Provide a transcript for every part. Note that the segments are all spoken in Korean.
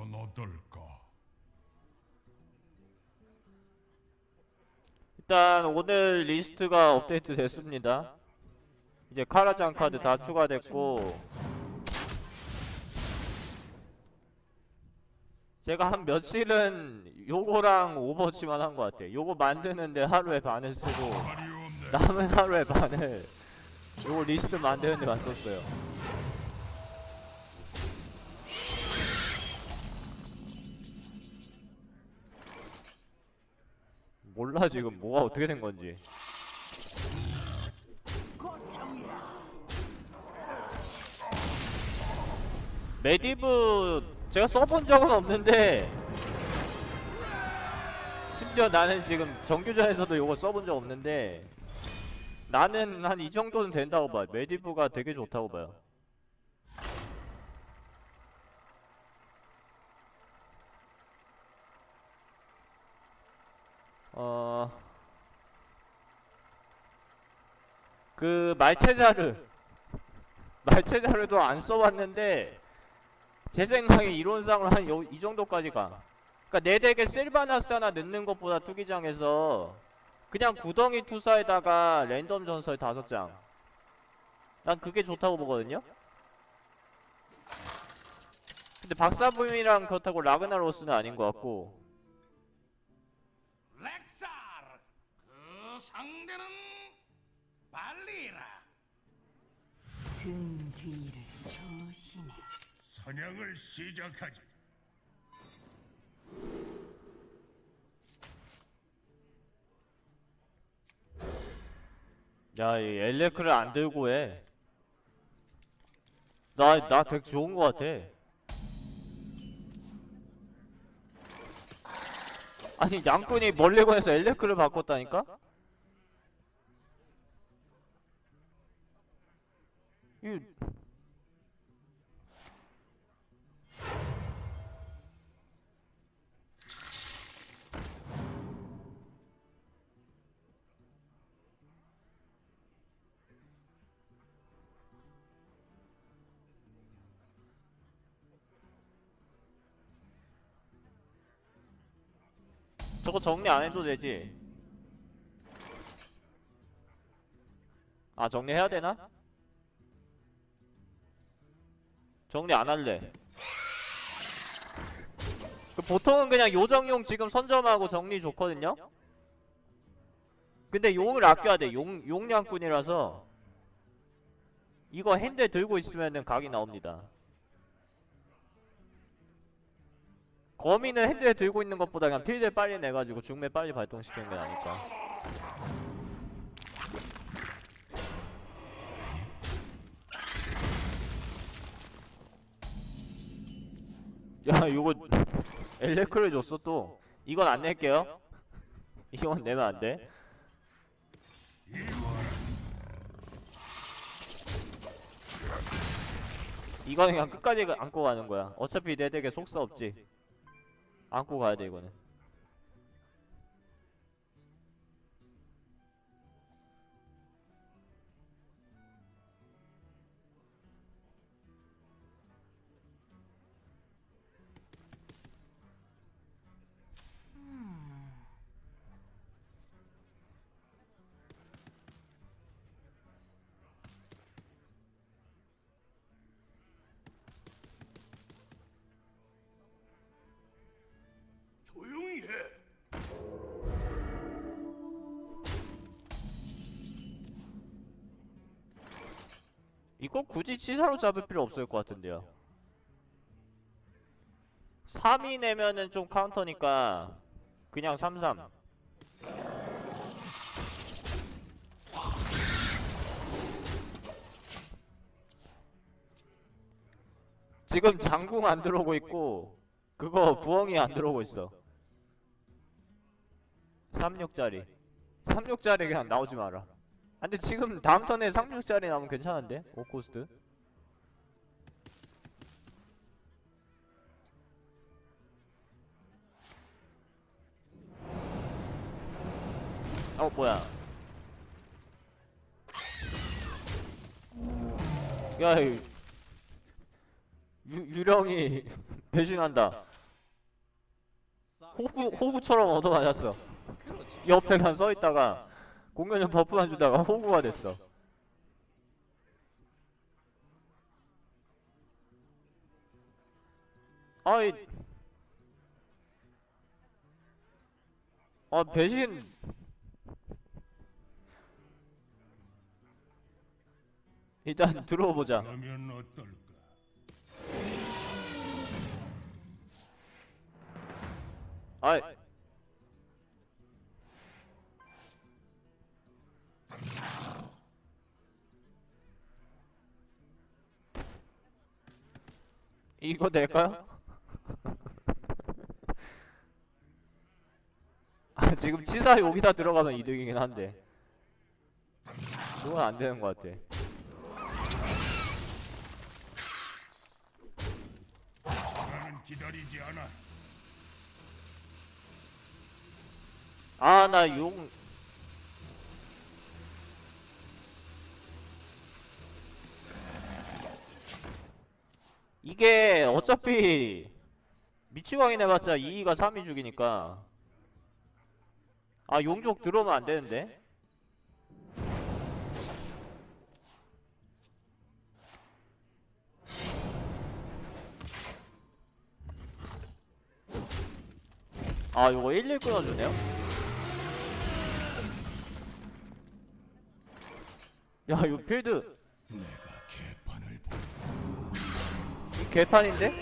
건 어떨까? 일단 오늘 리스트가 업데이트 됐습니다. 이제 카라잔 카드 다 추가됐고 제가 한 며칠은 요거랑 오버워치만 한 것 같아. 요거 만드는데 하루에 반을 쓰고. 남은 하루에 반을 요거 리스트 만드는데 갔었어요. 몰라 지금 뭐가 어떻게 된 건지. 메디브 제가 써본 적은 없는데 심지어 나는 지금 정규전에서도 요거 써본 적 없는데 나는 한 이 정도는 된다고 봐. 메디브가 되게 좋다고 봐요. 어. 그 말체자르 말체자르도 안 써봤는데 제 생각에 이론상으로 한 이 정도까지 가. 그러니까 내 덱에 실바나스 하나 넣는 것보다 투기장에서 그냥 구덩이 투사에다가 랜덤 전설 다섯 장. 난 그게 좋다고 보거든요. 근데 박사부임이랑 그렇다고 라그나로스는 아닌 것 같고. 발리라 등 뒤를 조심해. 사냥을 시작하지. 야, 이 엘레크를 안 들고 해. 나, 나 되게 좋은 것 같아. 아니, 양꾼이 멀리건에서 엘레크를 바꿨다니까? 이 저거 정리 안 해도 되지? 아, 정리해야 되나? 정리 안 할래. 그 보통은 그냥 요정용 지금 선점하고 정리 좋거든요? 근데 용을 아껴야 돼. 용, 용량꾼이라서. 이거 핸드 들고 있으면은 각이 나옵니다. 거미는 핸드에 들고 있는 것보다 그냥 필드 빨리 내가지고 중매 빨리 발동시키는 게 나니까. 야, 이거 엘레크를 줬어 또. 이건 안 낼게요. 이건 내면 안 돼. 이거는 그냥 끝까지 가- 안고 가는 거야. 어차피 내 덱에 속사 없지. 안고 가야 돼 이거는. 이거 굳이 치사로 잡을 필요 없을 것 같은데요. 3이 내면은 좀 카운터니까 그냥 33. 지금 장궁 안 들어오고 있고 그거 부엉이 안 들어오고 있어. 36짜리. 36짜리 그냥 나오지 마라. 아, 근데 지금 다음 턴에 36짜리 나오면 괜찮은데? 5코스트? 어 뭐야 야 이- 유, 유령이 배신한다 호구 호구처럼 얻어맞았어. 옆에만 서 있다가 공연은 버프만 주다가 호구가 됐어. 아이 아 배신 일단 들어보자. 그러면 어떨까? 아이 이거 될까요? 아 지금 치사 여기다 들어가면 이득이긴 한데 그건 안 되는 것 같아. 않아. 아나 용 이게 어차피 미치광이 해봤자 2가 3이 죽이니까. 아 용족 들어오면 안 되는데? 아 요거 1, 1 끊어주네요? 야 이거 필드. 이 개판인데?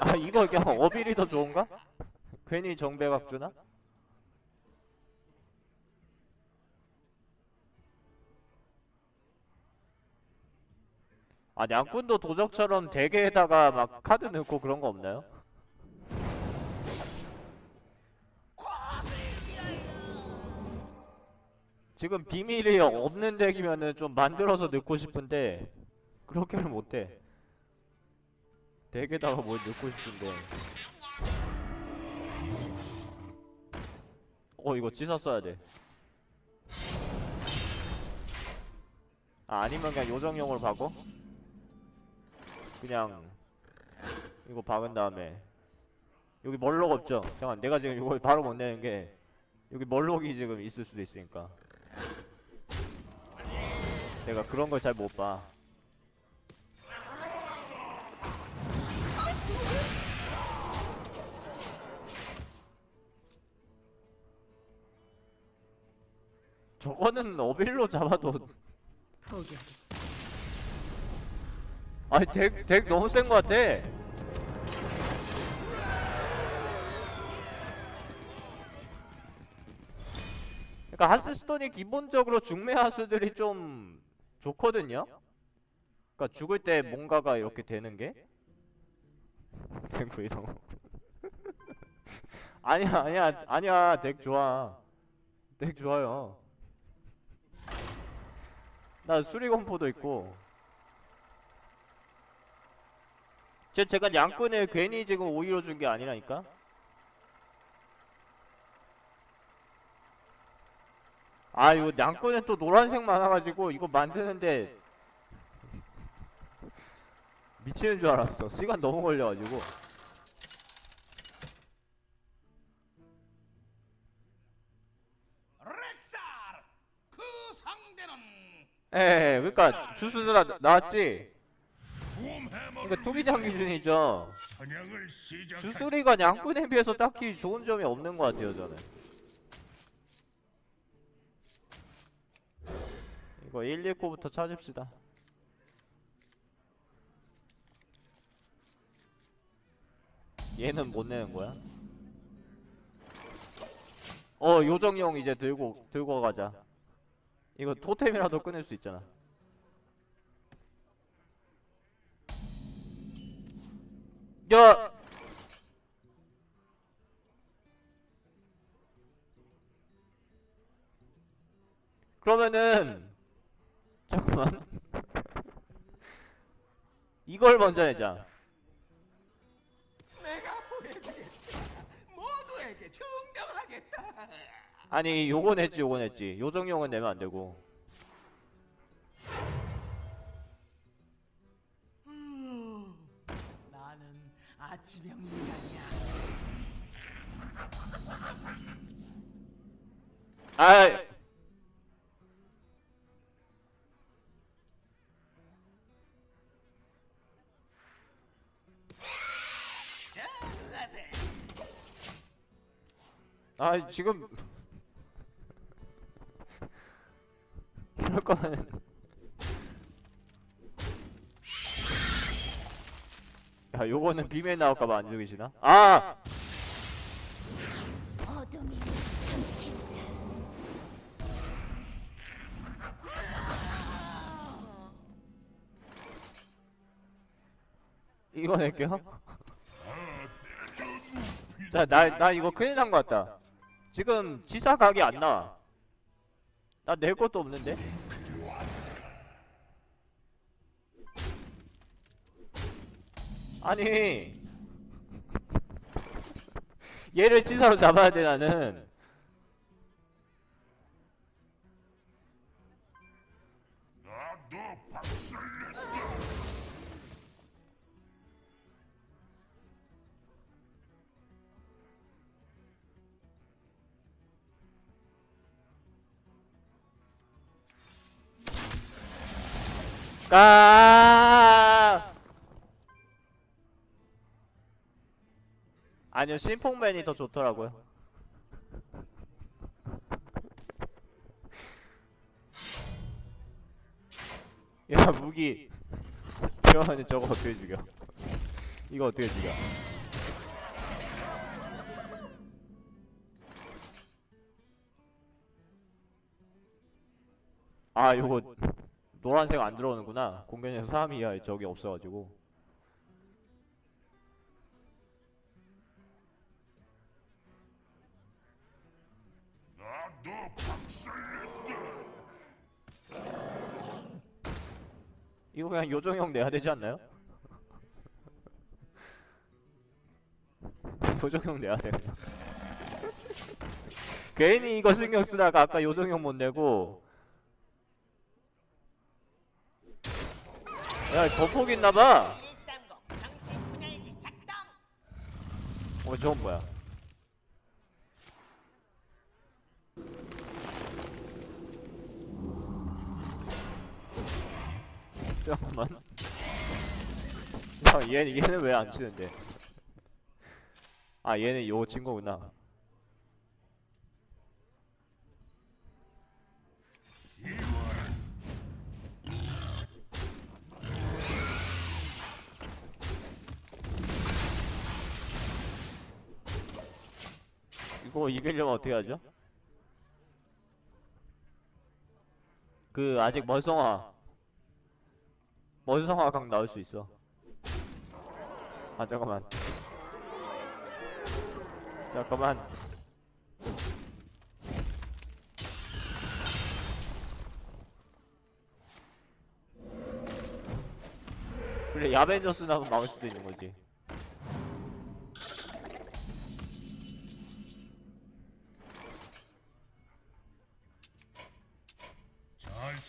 아 이거 그냥 어빌이 더 좋은가? 괜히 정배각 주나? 아 양꾼도 도적처럼 대게에다가 막 카드 넣고 그런 거 없나요? 지금 비밀이 없는 덱이면은 좀 만들어서 넣고 싶은데 그렇게는 못해 덱에다가 뭘 넣고 싶은데 어 이거 찌사 써야 돼. 아 아니면 그냥 요정용으로 박어? 그냥 이거 박은 다음에 여기 멀록 없죠? 잠깐 내가 지금 이걸 바로 못 내는 게 여기 멀록이 지금 있을 수도 있으니까 내가 그런 걸 잘 못 봐. 저거는 어빌로 잡아도. 아니 덱, 덱 너무 센것 같아 그러니까 하스스톤이 기본적으로 중매 하수들이 좀 좋거든요? 그러니까 죽을 때 뭔가가 이렇게 되는 게? 덱 이런 거 아니야 아니야 아니야. 덱 좋아. 덱 좋아요. 나 수리공포도 있고. 제 제가 양꾼을 괜히 지금 오히려 준 게 아니라니까. 아 이거 양꾼은 또 노란색 많아가지고 이거 만드는데 미치는 줄 알았어. 시간 너무 걸려가지고. 그 상대는 에, 그러니까 주스가 나- 나왔지. 그러니까 투기장 기준이죠. 주수리가 양꾼에 비해서 딱히 좋은 점이 없는 것 같아요 저는. 이거 1, 2코부터 찾읍시다. 얘는 못 내는 거야? 어 요정용 이제 들고 들고 가자. 이거 토템이라도 끊을 수 있잖아. 야 그러면은 잠깐만 이걸 먼저 내자 내가. 모두에게 증명하겠다. 아니 요거 냈지 요거 냈지 요정용은 내면 안 되고 음, 지명 인간이야. 아 자, 아 지금 이럴 거면 야 요거는 비밀 나올까봐 안 죽이시나? 아! 이거 낼게요 자나나 이거 큰일 난 거 같다 지금 지사 각이 안 나와. 나낼 것도 없는데? 아니. 얘를 지사로 잡아야 돼 나는. 나도 박살냈다. 까 아니요 심폭맨이 더 좋더라고요. 야 무기. 그러면 저거 어떻게 죽여? 이거 어떻게 죽여? 아 요거 노란색 안 들어오는구나. 공격력 3 이하의 적이 없어가지고. 이거 그냥 요정형 내야 되지 않나요? 요정형 내야 돼. 괜히 이거 신경 쓰다가 아까 요정형 못 내고. 야, 거폭 있나봐. 130 정신 분열기 작동. 어, 저건 뭐야? 잠깐만. 야, 얘는 얘는 왜 안 치는데? 아, 얘는 요 친구구나. 이거 이기려면 어떻게 하죠? 그 아직 멀성화. 멀성화 각 나올 수 있어. 아 잠깐만. 잠깐만. 그래 야벤져스 나면 막을 수도 있는 거지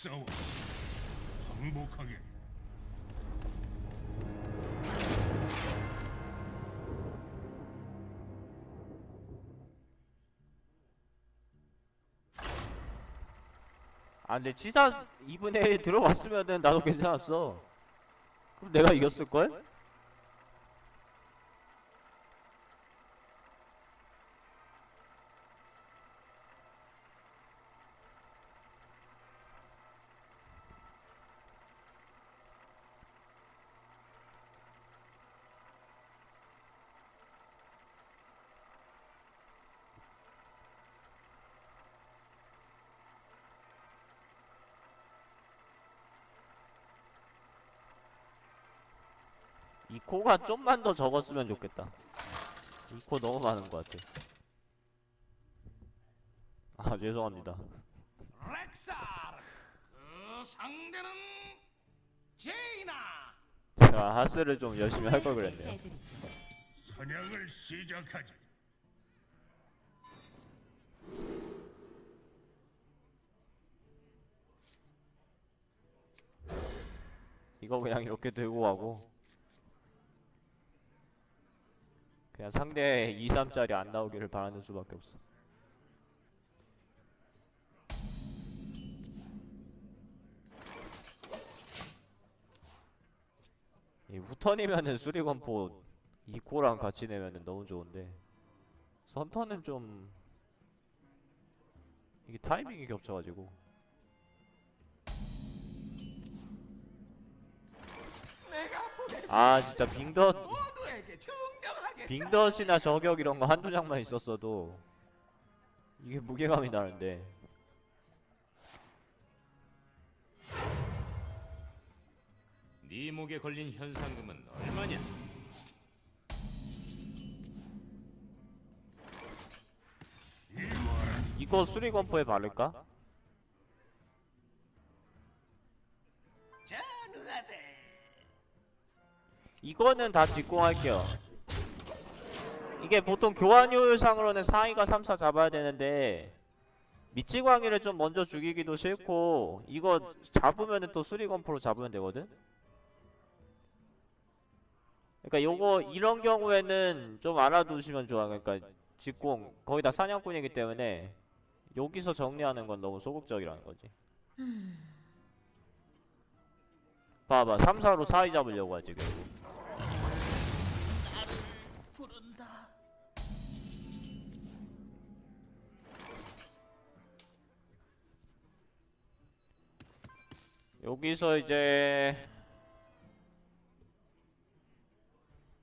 싸워. 항복하게. 아 근데 치사 2분의 1 들어왔으면은 나도 괜찮았어 그럼 내가 이겼을걸? 이 코가 좀만 더 적었으면 좋겠다 이코 너무 많은 것 같아 아 죄송합니다. 그 상대는 제이나. 제가 하스를 좀 열심히 할 걸 그랬네요. 사냥을 시작하지. 이거 그냥 이렇게 들고 가고 그냥 상대 2, 3짜리 안 나오기를 바라는 수밖에 없어. 이 후턴이면은 수리건포 2코랑 같이 내면은 너무 좋은데 선턴은 좀 이게 타이밍이 겹쳐가지고 아 진짜 증명하게. 빙덧이나 저격 이런 거 한두 장만 있었어도 이게 무게감이 나는데 네 목에 걸린 현상금은 얼마냐? 이거 수리건포에 바를까? 이거는 다 뒷공할게요 이게 보통 교환 효율상으로는 상위가 3, 4 잡아야 되는데 미치광이를 좀 먼저 죽이기도 싫고 이거 잡으면은 또 수리건포로 잡으면 되거든? 그러니까 요거 이런 경우에는 좀 알아두시면 좋아. 그러니까 직공 거의 다 사냥꾼이기 때문에 여기서 정리하는 건 너무 소극적이라는 거지. 봐봐 3, 4로 4위 잡으려고 하지 결국 여기서 이제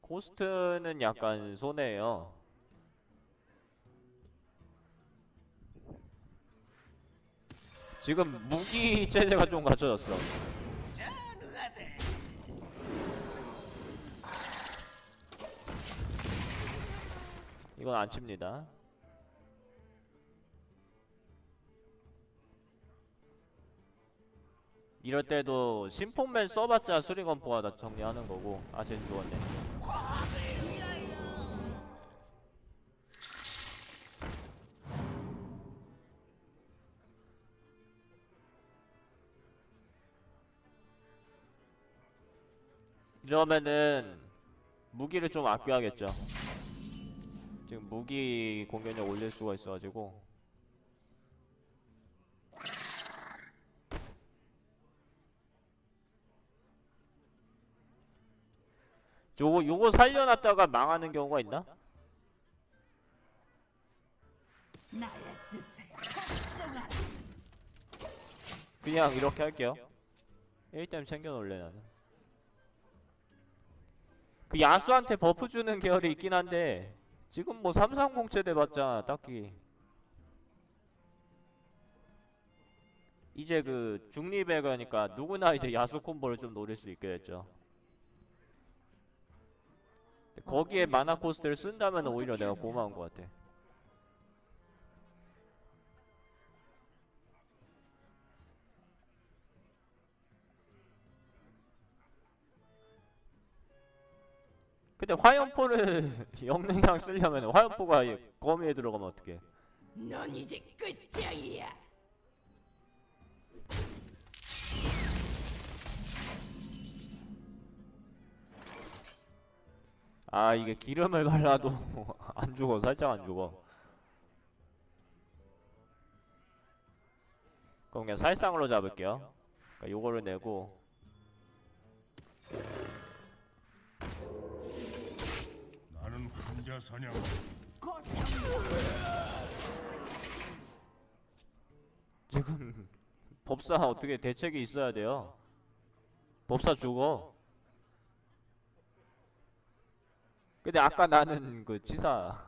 코스트는 약간 손해예요. 지금 무기 체제가 좀 갖춰졌어. 이건 안 칩니다. 이럴 때도 심포맨 써봤자 수리건포가 다 정리하는 거고. 과거에 위하여. 이러면은 무기를 좀 아껴야겠죠. 지금 무기 공격력 올릴 수가 있어가지고 요거 요거 살려놨다가 망하는 경우가 있나? 그냥 이렇게 할게요. 1점 챙겨놓을래 나는. 그 야수한테 버프 주는 계열이 있긴 한데 지금 뭐 330 체대 봤자 딱히 이제 그 중립에 가니까 누구나 이제 야수 콤보를 좀 노릴 수 있게 됐죠. 거기에 마나 코스트를 쓴다면 오히려 내가 고마운 것 같아. 근데 화염포를 영능량 쓰려면 화염포가 이 거미에 들어가면 어떡해 넌 이제 끝장이야. 아 이게 기름을 발라도 안 죽어. 살짝 안 죽어. 그럼 그냥 살상으로 잡을게요. 그러니까 요거를 내고. 나는 혼자 사냥. 지금 법사 어떻게 대책이 있어야 돼요? 법사 죽어 근데 아까 나는 그 치사.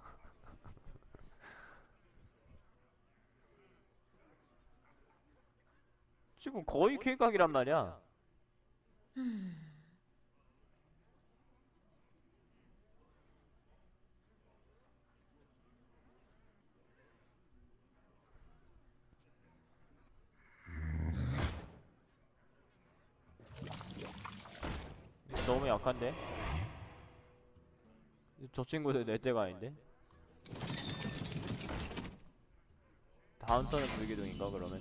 지금 거의 쾌각이란 말이야. 너무 약한데? 저 친구들 내 때가 아닌데? 다음 턴은 불기둥인가 그러면?